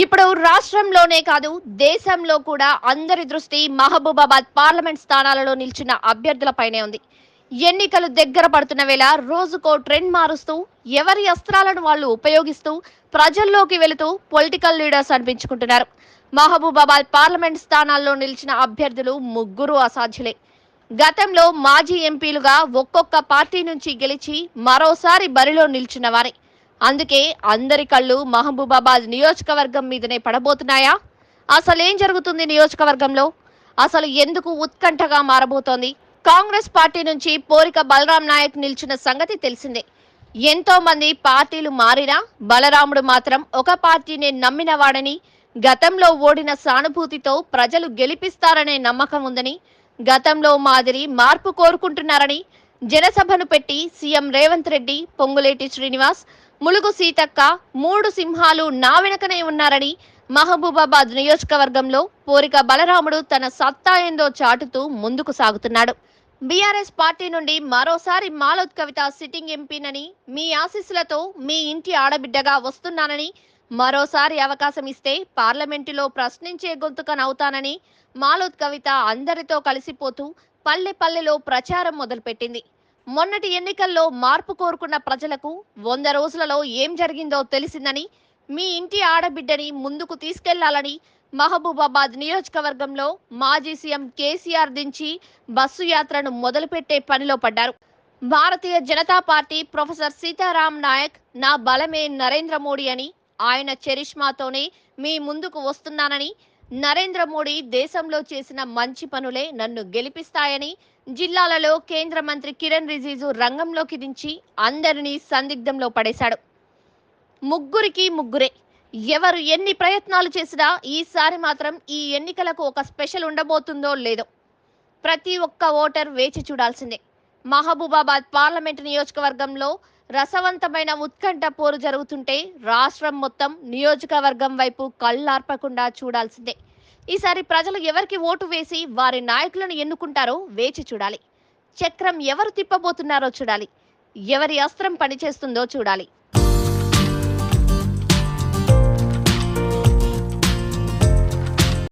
ఇప్పుడు రాష్ట్రంలోనే కాదు దేశంలో కూడా అందరి దృష్టి మహబూబాబాద్ పార్లమెంట్ స్థానాలలో నిలిచిన అభ్యర్థులపైనే ఉంది. ఎన్నికలు దగ్గర పడుతున్న వేళ రోజుకో ట్రెండ్ మారుస్తూ ఎవరి అస్త్రాలను వాళ్ళు ఉపయోగిస్తూ ప్రజల్లోకి వెళుతూ పొలిటికల్ లీడర్స్ అనిపించుకుంటున్నారు. మహబూబాబాద్ పార్లమెంట్ స్థానాల్లో నిలిచిన అభ్యర్థులు ముగ్గురు అసాధ్యులే. గతంలో మాజీ ఎంపీలుగా ఒక్కొక్క పార్టీ నుంచి గెలిచి మరోసారి బరిలో నిల్చున్న వారే. అందుకే అందరి కళ్ళు మహబూబాబాద్ నియోజకవర్గం మీదనే పడబోతున్నాయా? అసలేం జరుగుతుంది నియోజకవర్గంలో? అసలు ఎందుకు ఉత్కంఠగా మారబోతోంది? కాంగ్రెస్ పార్టీ నుంచి పోరిక బలరాం నాయక్ నిల్చున్న సంగతి తెలిసిందే. ఎంతో మంది పార్టీలు మారినా బలరాముడు మాత్రం ఒక పార్టీనే నమ్మినవాడని గతంలో ఓడిన సానుభూతితో ప్రజలు గెలిపిస్తారనే నమ్మకం ఉందని గతంలో మాదిరి మార్పు కోరుకుంటున్నారని జనసభను పెట్టి సీఎం రేవంత్ రెడ్డి పొంగులేటి శ్రీనివాస్ ములుగు సీతక్క మూడు సింహాలు నా వెనకనే ఉన్నారని మహబూబాబాద్ నియోజకవర్గంలో పోరిక బలరాముడు తన సత్తా ఏందో చాటుతూ ముందుకు సాగుతున్నాడు. బీఆర్ఎస్ పార్టీ నుండి మరోసారి మాలోత్ కవిత సిట్టింగ్ ఎంపీనని మీ ఆశీస్సులతో మీ ఇంటి ఆడబిడ్డగా వస్తున్నానని మరోసారి అవకాశం ఇస్తే పార్లమెంటులో ప్రశ్నించే గొంతుకనవుతానని మాలోత్ కవిత అందరితో కలిసిపోతూ పల్లె పల్లెలో ప్రచారం మొదలుపెట్టింది. మొన్నటి ఎన్నికల్లో మార్పు కోరుకున్న ప్రజలకు వంద రోజులలో ఏం జరిగిందో తెలిసిందని మీ ఇంటి ఆడబిడ్డని ముందుకు తీసుకెళ్ళాలని మహబూబాబాద్ నియోజకవర్గంలో మాజీ సీఎం కేసీఆర్ దించి బస్సు యాత్రను మొదలుపెట్టే పనిలో పడ్డారు. భారతీయ జనతా పార్టీ ప్రొఫెసర్ సీతారాం నాయక్ నా బలమే నరేంద్ర మోడీ అని ఆయన చరిష్మాతోనే మీ ముందుకు వస్తున్నానని నరేంద్ర మోడీ దేశంలో చేసిన మంచి పనులే నన్ను గెలిపిస్తాయని జిల్లాలలో కేంద్ర మంత్రి కిరణ్ రిజిజు రంగంలోకి దించి అందరినీ సందిగ్ధంలో పడేశాడు. ముగ్గురికి ముగ్గురే. ఎవరు ఎన్ని ప్రయత్నాలు చేసినా ఈసారి మాత్రం ఈ ఎన్నికలకు ఒక స్పెషల్ ఉండబోతుందో లేదో. ప్రతి ఒక్క ఓటర్ వేచి చూడాల్సిందే. మహబూబాబాద్ పార్లమెంటు నియోజకవర్గంలో రసవంతమైన ఉత్కంఠ పోరు జరుగుతుంటే రాష్ట్రం మొత్తం నియోజకవర్గం వైపు కళ్ళార్పకుండా చూడాల్సిందే. ఈసారి ప్రజలు ఎవరికి ఓటు వేసి వారి నాయకులను ఎన్నుకుంటారో వేచి చూడాలి. చక్రం ఎవరు తిప్పబోతున్నారో చూడాలి. ఎవరి అస్త్రం పనిచేస్తుందో చూడాలి.